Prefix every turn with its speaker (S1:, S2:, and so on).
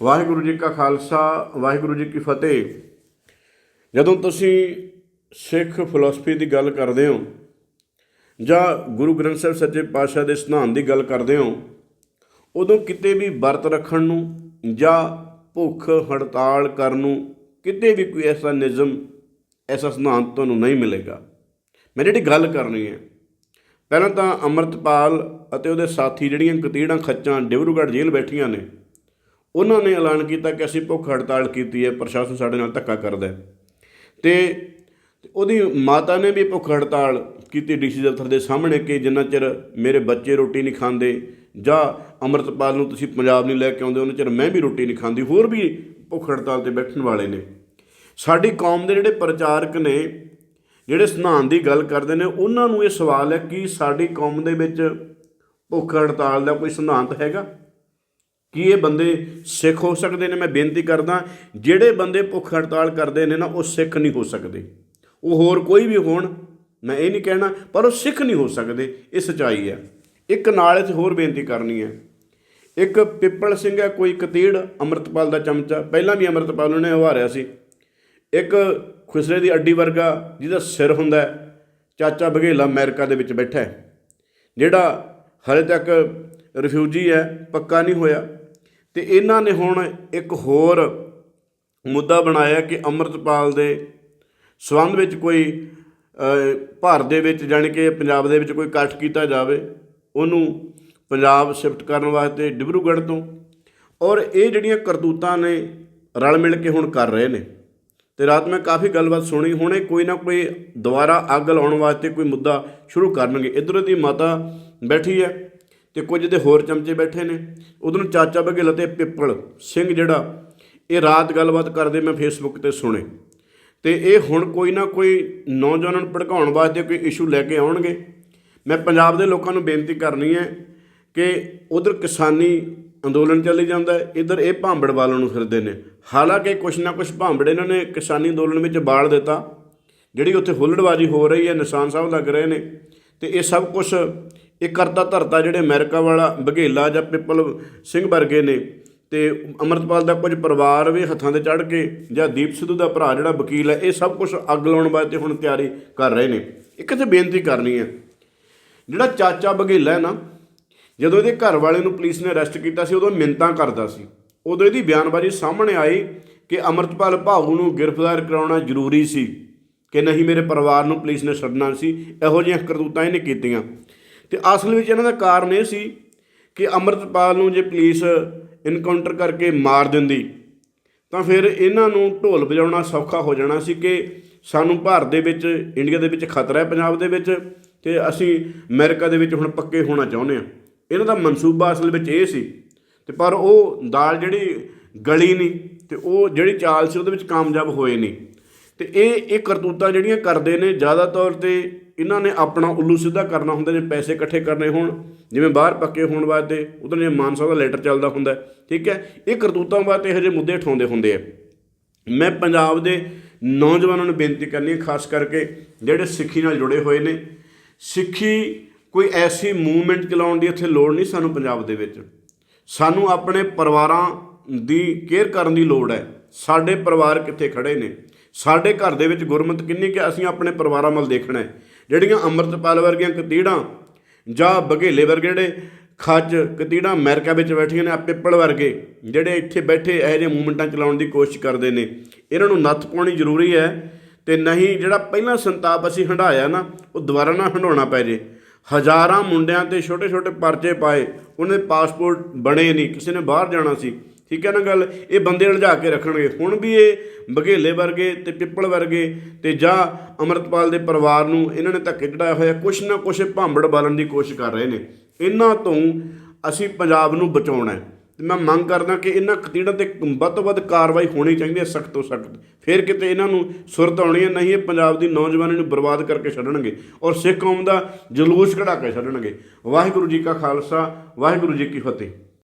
S1: ਵਾਹਿਗੁਰੂ ਜੀ ਕਾ ਖਾਲਸਾ, ਵਾਹਿਗੁਰੂ ਜੀ ਕੀ ਫਤਿਹ। ਜਦੋਂ ਤੁਸੀਂ ਸਿੱਖ ਫਿਲਾਸਫੀ ਦੀ ਗੱਲ ਕਰਦੇ ਹੋ, ਜਾਂ ਗੁਰੂ ਗ੍ਰੰਥ ਸਾਹਿਬ ਸੱਚੇ ਪਾਤਸ਼ਾਹ ਦੇ ਸਿਧਾਂਤ ਦੀ ਗੱਲ ਕਰਦੇ ਹੋ, ਉਦੋਂ ਕਿਤੇ ਵੀ ਵਰਤ ਰੱਖਣ ਨੂੰ ਜਾਂ ਭੁੱਖ ਹੜਤਾਲ ਕਰਨ ਨੂੰ ਕਿਤੇ ਵੀ ਕੋਈ ਐਸਾ ਨਿਯਮ, ਐਸਾ ਸਿਧਾਂਤ ਤੁਹਾਨੂੰ ਨਹੀਂ ਮਿਲੇਗਾ। ਮੈਂ ਜਿਹੜੀ ਗੱਲ ਕਰਨੀ ਹੈ, ਪਹਿਲਾਂ ਤਾਂ ਅੰਮ੍ਰਿਤਪਾਲ ਅਤੇ ਉਹਦੇ ਸਾਥੀ ਜਿਹੜੀਆਂ ਕਤੀੜਾਂ ਖੱਚਾਂ ਡਿਬਰੂਗੜ੍ਹ ਜੇਲ੍ਹ ਬੈਠੀਆਂ ਨੇ ਉਹਨਾਂ ਨੇ ਐਲਾਨ ਕੀਤਾ ਕਿ ਅਸੀਂ ਭੁੱਖ ਹੜਤਾਲ ਕੀਤੀ ਹੈ, ਪ੍ਰਸ਼ਾਸਨ ਸਾਡੇ ਨਾਲ ਧੱਕਾ ਕਰਦਾ ਹੈ। ਤੇ ਉਹਦੀ ਮਾਤਾ ਨੇ ਵੀ ਭੁੱਖ ਹੜਤਾਲ ਕੀਤੀ ਡੀਸੀ ਦਫ਼ਤਰ ਦੇ ਸਾਹਮਣੇ ਕਿ ਜਿੰਨਾ ਚਿਰ ਮੇਰੇ ਬੱਚੇ ਰੋਟੀ ਨਹੀਂ ਖਾਂਦੇ ਜਾਂ ਅੰਮ੍ਰਿਤਪਾਲ ਨੂੰ ਤੁਸੀਂ ਪੰਜਾਬ ਨਹੀਂ ਲੈ ਕੇ ਆਉਂਦੇ, ਉਹਨਾਂ ਚਿਰ ਮੈਂ ਵੀ ਰੋਟੀ ਨਹੀਂ ਖਾਂਦੀ, ਹੋਰ ਵੀ ਭੁੱਖ ਹੜਤਾਲ ਤੇ ਬੈਠਣ ਵਾਲੇ ਨੇ। ਸਾਡੀ ਕੌਮ ਦੇ ਜਿਹੜੇ ਪ੍ਰਚਾਰਕ ਨੇ, ਜਿਹੜੇ ਸਿਧਾਂਤ ਦੀ ਗੱਲ ਕਰਦੇ ਨੇ, ਉਹਨਾਂ ਨੂੰ ਇਹ ਸਵਾਲ ਹੈ ਕਿ ਸਾਡੀ ਕੌਮ ਦੇ ਵਿੱਚ ਭੁੱਖ ਹੜਤਾਲ ਦਾ ਕੋਈ ਸਿਧਾਂਤ ਹੈਗਾ? ਕੀ ਇਹ ਬੰਦੇ ਸਿੱਖ ਹੋ ਸਕਦੇ ਨੇ? ਮੈਂ ਬੇਨਤੀ ਕਰਦਾ, ਜਿਹੜੇ ਬੰਦੇ ਭੁੱਖ ਹੜਤਾਲ ਕਰਦੇ ਨੇ ਨਾ, ਉਹ ਸਿੱਖ ਨਹੀਂ ਹੋ ਸਕਦੇ। ਉਹ ਹੋਰ ਕੋਈ ਵੀ ਹੋਣ, ਮੈਂ ਇਹ ਨਹੀਂ ਕਹਿਣਾ, ਪਰ ਉਹ ਸਿੱਖ ਨਹੀਂ ਹੋ ਸਕਦੇ। ਇਹ ਸਚਾਈ ਹੈ। ਇੱਕ ਨਾਲ ਇੱਥੇ ਹੋਰ ਬੇਨਤੀ ਕਰਨੀ ਹੈ। ਇੱਕ ਪਿੱਪਲ ਸਿੰਘ ਹੈ, ਕੋਈ ਕਤੀੜ, ਅੰਮ੍ਰਿਤਪਾਲ ਦਾ ਚਮਚਾ। ਪਹਿਲਾਂ ਵੀ ਅੰਮ੍ਰਿਤਪਾਲ ਨੇ ਹਵਾਰਿਆ ਸੀ। ਇੱਕ ਖੁਸਰੇ ਦੀ ਅੱਡੀ ਵਰਗਾ, ਜਿਹਦਾ ਸਿਰ ਹੁੰਦਾ ਚਾਚਾ ਬਘੇਲਾ ਅਮਰੀਕਾ ਦੇ ਵਿੱਚ ਬੈਠਾ ਹੈ। ਜਿਹੜਾ ਹਲੇ ਤੱਕ ਰਿਫਿਊਜੀ ਹੈ, ਪੱਕਾ ਨਹੀਂ ਹੋਇਆ। ਤੇ ਇਹਨਾਂ ਨੇ ਹੁਣ ਇੱਕ ਹੋਰ ਮੁੱਦਾ ਬਣਾਇਆ ਕਿ ਅੰਮ੍ਰਿਤਪਾਲ ਦੇ ਸਬੰਧ ਵਿੱਚ ਕੋਈ ਭਾਰਤ ਦੇ ਵਿੱਚ ਜਾਣੀ ਕਿ ਪੰਜਾਬ ਦੇ ਵਿੱਚ ਕੋਈ ਇਕੱਠ ਕੀਤਾ ਜਾਵੇ, ਉਹਨੂੰ ਪੰਜਾਬ ਸ਼ਿਫਟ ਕਰਨ ਵਾਸਤੇ ਡਿਬਰੂਗੜ੍ਹ ਤੋਂ। ਔਰ ਇਹ ਜਿਹੜੀਆਂ ਕਰਤੂਤਾਂ ਨੇ ਰਲ ਮਿਲ ਕੇ ਹੁਣ ਕਰ ਰਹੇ ਨੇ। ਤੇ ਰਾਤ ਮੈਂ ਕਾਫੀ ਗੱਲਬਾਤ ਸੁਣੀ, ਹੁਣੇ ਕੋਈ ਨਾ ਕੋਈ ਦੁਬਾਰਾ ਅੱਗ ਲਾਉਣ ਵਾਸਤੇ ਕੋਈ ਮੁੱਦਾ ਸ਼ੁਰੂ ਕਰਨਗੇ। ਇਧਰ ਦੀ ਮਾਤਾ ਬੈਠੀ ਹੈ। ਤੇ ਕੁਝ ਦੇ ਹੋਰ ਚਮਚੇ ਬੈਠੇ ਨੇ। ਉਧਰੋਂ ਚਾਚਾ ਬਘੇਲ ਅਤੇ ਪਿੱਪਲ ਸਿੰਘ ਜਿਹੜਾ, ਇਹ ਰਾਤ ਗੱਲਬਾਤ ਕਰਦੇ ਮੈਂ ਫੇਸਬੁੱਕ ਤੇ ਸੁਣੇ। ਤੇ ਇਹ ਹੁਣ ਕੋਈ ਨਾ ਕੋਈ ਨੌਜਵਾਨਾਂ ਨੂੰ ਭੜਕਾਉਣ ਵਾਸਤੇ ਕੋਈ ਇਸ਼ੂ ਲੈ ਕੇ ਆਉਣਗੇ। ਮੈਂ ਪੰਜਾਬ ਦੇ ਲੋਕਾਂ ਨੂੰ ਬੇਨਤੀ ਕਰਨੀ ਹੈ ਕਿ ਉਧਰ ਕਿਸਾਨੀ ਅੰਦੋਲਨ ਚੱਲੀ ਜਾਂਦਾ ਹੈ, ਇਧਰ ਇਹ ਭਾਂਬੜ ਵਾਲਾਂ ਨੂੰ ਫਿਰਦੇ ਨੇ। ਹਾਲਾਂਕਿ ਕੁਛ ਨਾ ਕੁਛ ਭਾਂਬੜ ਇਹਨਾਂ ਨੇ ਕਿਸਾਨੀ ਅੰਦੋਲਨ ਵਿੱਚ ਬਾਲ ਦਿੱਤਾ। ਜਿਹੜੀ ਉੱਥੇ ਹੁੱਲੜਬਾਜੀ ਹੋ ਰਹੀ ਹੈ, ਨਿਸ਼ਾਨ ਸਾਹਿਬ ਲੱਗ ਰਹੇ ਨੇ। ਤੇ ਇਹ ਸਭ ਕੁਝ ਇਹ ਕਰਤਾ ਧਰਤਾ ਜਿਹੜੇ ਅਮਰੀਕਾ ਵਾਲਾ ਬਘੇਲਾ ਜਾਂ ਪਿੱਪਲ ਸਿੰਘ ਵਰਗੇ ਨੇ ਤੇ ਅਮਰਤਪਾਲ ਦਾ ਕੁਝ ਪਰਿਵਾਰ ਵੀ ਹੱਥਾਂ ਤੇ ਚੜ ਕੇ ਜਾਂ ਦੀਪ ਸਿੱਧੂ ਦਾ ਭਰਾ ਜਿਹੜਾ ਵਕੀਲ ਹੈ, ਇਹ ਸਭ ਕੁਝ ਅੱਗ ਲਾਉਣ ਵਾਸਤੇ ਹੁਣ ਤਿਆਰੀ ਕਰ ਰਹੇ ਨੇ। ਇੱਕ ਤੇ ਬੇਨਤੀ ਕਰਨੀ ਹੈ, ਜਿਹੜਾ ਚਾਚਾ ਬਘੇਲਾ ਹੈ ਨਾ, ਜਦੋਂ ਇਹਦੇ ਘਰ ਵਾਲੇ ਨੂੰ ਪੁਲਿਸ ਨੇ ਅਰੈਸਟ ਕੀਤਾ ਸੀ, ਉਦੋਂ ਮਿੰਤਾਂ ਕਰਦਾ ਸੀ। ਉਦੋਂ ਇਹਦੀ ਬਿਆਨਬਾਜ਼ੀ ਸਾਹਮਣੇ ਆਈ ਕਿ ਅਮਰਤਪਾਲ ਭਾਊ ਨੂੰ ਗ੍ਰਿਫਤਾਰ ਕਰਾਉਣਾ ਜ਼ਰੂਰੀ ਸੀ ਕਿ ਨਹੀਂ ਮੇਰੇ ਪਰਿਵਾਰ ਨੂੰ ਪੁਲਿਸ ਨੇ ਛੱਡਣਾ ਸੀ, ਇਹੋ ਜਿਹੀਆਂ ਕਰਤੂਤਾਂ ਇਹਨੇ ਕੀਤੀਆਂ। ਤੇ ਅਸਲ ਵਿੱਚ ਇਹਨਾਂ ਦਾ ਕਾਰਨ ਇਹ ਸੀ ਕਿ ਅਮਰਤਪਾਲ ਨੂੰ ਜੇ ਪੁਲਿਸ ਇਨਕਾਊਂਟਰ ਕਰਕੇ ਮਾਰ ਦਿੰਦੀ, ਤਾਂ ਫਿਰ ਇਹਨਾਂ ਨੂੰ ਢੋਲ ਵਜਾਉਣਾ ਸੌਖਾ ਹੋ ਜਾਣਾ ਸੀ ਕਿ ਸਾਨੂੰ ਭਾਰਤ ਦੇ ਵਿੱਚ, ਇੰਡੀਆ ਦੇ ਵਿੱਚ ਖਤਰਾ ਹੈ ਪੰਜਾਬ ਦੇ ਵਿੱਚ ਤੇ ਅਸੀਂ ਅਮਰੀਕਾ ਦੇ ਵਿੱਚ ਹੁਣ ਪੱਕੇ ਹੋਣਾ ਚਾਹੁੰਦੇ ਹਾਂ। ਇਹਨਾਂ ਦਾ ਮਨਸੂਬਾ ਅਸਲ ਵਿੱਚ ਇਹ ਸੀ, ਤੇ ਪਰ ਉਹ ਦਾਲ ਜਿਹੜੀ ਗਲੀ ਨਹੀਂ ਤੇ ਉਹ ਜਿਹੜੀ ਚਾਲ ਸੀ ਉਹਦੇ ਵਿੱਚ ਕਾਮਯਾਬ ਹੋਏ ਨਹੀਂ। ਤੇ ਇਹ ਇਹ ਕਰਤੂਤਾਂ ਜਿਹੜੀਆਂ ਕਰਦੇ ਨੇ, ਜ਼ਿਆਦਾ ਤੌਰ ਤੇ ਇਹਨਾਂ ਨੇ ਆਪਣਾ ਉੱਲੂ ਸਿੱਧਾ ਕਰਨਾ ਹੁੰਦਾ, ਜੇ ਪੈਸੇ ਇਕੱਠੇ ਕਰਨੇ ਹੋਣ, ਜਿਵੇਂ ਬਾਹਰ ਪੱਕੇ ਹੋਣ ਵਾਸਤੇ ਉਦੋਂ ਜੇ ਮਾਨਸਾ ਦਾ ਲੈਟਰ ਚੱਲਦਾ ਹੁੰਦਾ, ਠੀਕ ਹੈ? ਇਹ ਕਰਤੂਤਾਂ ਵਾਸਤੇ ਇਹੋ ਜਿਹੇ ਮੁੱਦੇ ਉਠਾਉਂਦੇ ਹੁੰਦੇ ਆ। ਮੈਂ ਪੰਜਾਬ ਦੇ ਨੌਜਵਾਨਾਂ ਨੂੰ ਬੇਨਤੀ ਕਰਨੀ ਹੈ, ਖਾਸ ਕਰਕੇ ਜਿਹੜੇ ਸਿੱਖੀ ਨਾਲ ਜੁੜੇ ਹੋਏ ਨੇ। ਸਿੱਖੀ ਕੋਈ ਐਸੀ ਮੂਵਮੈਂਟ ਚਲਾਉਣ ਦੀ ਇੱਥੇ ਲੋੜ ਨਹੀਂ ਸਾਨੂੰ ਪੰਜਾਬ ਦੇ ਵਿੱਚ। ਸਾਨੂੰ ਆਪਣੇ ਪਰਿਵਾਰਾਂ ਦੀ ਕੇਅਰ ਕਰਨ ਦੀ ਲੋੜ ਹੈ। ਸਾਡੇ ਪਰਿਵਾਰ ਕਿੱਥੇ ਖੜੇ ਨੇ? ਸਾਡੇ ਘਰ ਦੇ ਵਿੱਚ ਗੁਰਮਤ ਕਿੰਨੀ ਕਿ ਅਸੀਂ ਆਪਣੇ ਪਰਿਵਾਰਾਂ ਵੱਲ ਦੇਖਣਾ ਹੈ। ਜਿਹੜੀਆਂ ਅੰਮ੍ਰਿਤਪਾਲ ਵਰਗੀਆਂ ਕਤੀੜਾਂ ਜਾਂ ਬਘੇਲੇ ਵਰਗੇ ਜਿਹੜੇ ਖੱਜ ਕਤੀੜਾਂ ਅਮਰੀਕਾ ਵਿੱਚ ਬੈਠੀਆਂ ਨੇ, ਆ ਪਿੱਪਲ ਵਰਗੇ ਜਿਹੜੇ ਇੱਥੇ ਬੈਠੇ ਇਹੋ ਜਿਹੇ ਮੂਵਮੈਂਟਾਂ ਚਲਾਉਣ ਦੀ ਕੋਸ਼ਿਸ਼ ਕਰਦੇ ਨੇ। ਇਹਨਾਂ ਨੂੰ ਨੱਥ ਪਾਉਣੀ ਜ਼ਰੂਰੀ ਹੈ ਤੇ ਨਹੀਂ ਜਿਹੜਾ ਪਹਿਲਾਂ ਸੰਤਾਪ ਅਸੀਂ ਹੰਡਾਇਆ ਨਾ, ਉਹ ਦੁਬਾਰਾ ਨਾ ਹੰਡਾਉਣਾ ਪੈ ਜੇ। ਹਜ਼ਾਰਾਂ ਮੁੰਡਿਆਂ ਤੇ ਛੋਟੇ ਛੋਟੇ ਪਰਚੇ ਪਾਏ, ਉਹਨੇ ਪਾਸਪੋਰਟ ਬਣੇ ਨਹੀਂ, ਕਿਸੇ ਨੇ ਬਾਹਰ ਜਾਣਾ ਸੀ। ਠੀਕ ਹੈ ਨਾ ਗੱਲ? ਇਹ ਬੰਦੇ ਉਲਝਾ ਕੇ ਰੱਖਣਗੇ। ਹੁਣ ਵੀ ਇਹ ਬਘੇਲੇ ਵਰਗੇ ਤੇ ਪਿੱਪਲ ਵਰਗੇ ਤੇ ਜਾਂ ਅਮਰਤਪਾਲ ਦੇ ਪਰਿਵਾਰ ਨੂੰ ਇਹਨਾਂ ਨੇ ਧੱਕੇ ਚੜਾਇਆ ਹੋਇਆ, ਕੁਛ ਨਾ ਕੁਛ ਭਾਂਬੜ ਬਾਲਣ ਦੀ ਕੋਸ਼ਿਸ਼ ਕਰ ਰਹੇ ਨੇ। ਇਹਨਾਂ ਤੋਂ ਅਸੀਂ ਪੰਜਾਬ ਨੂੰ ਬਚਾਉਣਾ ਹੈ। ਤੇ ਮੈਂ ਮੰਗ ਕਰਦਾ ਕਿ ਇਹਨਾਂ ਕਤੀੜਾਂ ਤੇ ਵੱਧ ਤੋਂ ਵੱਧ ਕਾਰਵਾਈ ਹੋਣੀ ਚਾਹੀਦੀ ਹੈ ਸਖਤ ਤੋਂ ਸਖਤ। ਫਿਰ ਕਿਤੇ ਇਹਨਾਂ ਨੂੰ ਸੁਰਤ ਆਉਣੀ ਹੈ, ਨਹੀਂ ਇਹ ਪੰਜਾਬ ਦੀ ਨੌਜਵਾਨੀ ਨੂੰ ਬਰਬਾਦ ਕਰਕੇ ਛੱਡਣਗੇ ਔਰ ਸਿੱਖ ਕੌਮ ਦਾ ਜਲੂਸ ਕਢਾ ਕੇ ਛੱਡਣਗੇ। ਵਾਹਿਗੁਰੂ ਜੀ ਕਾ ਖਾਲਸਾ, ਵਾਹਿਗੁਰੂ ਜੀ ਕੀ ਫਤਿਹ।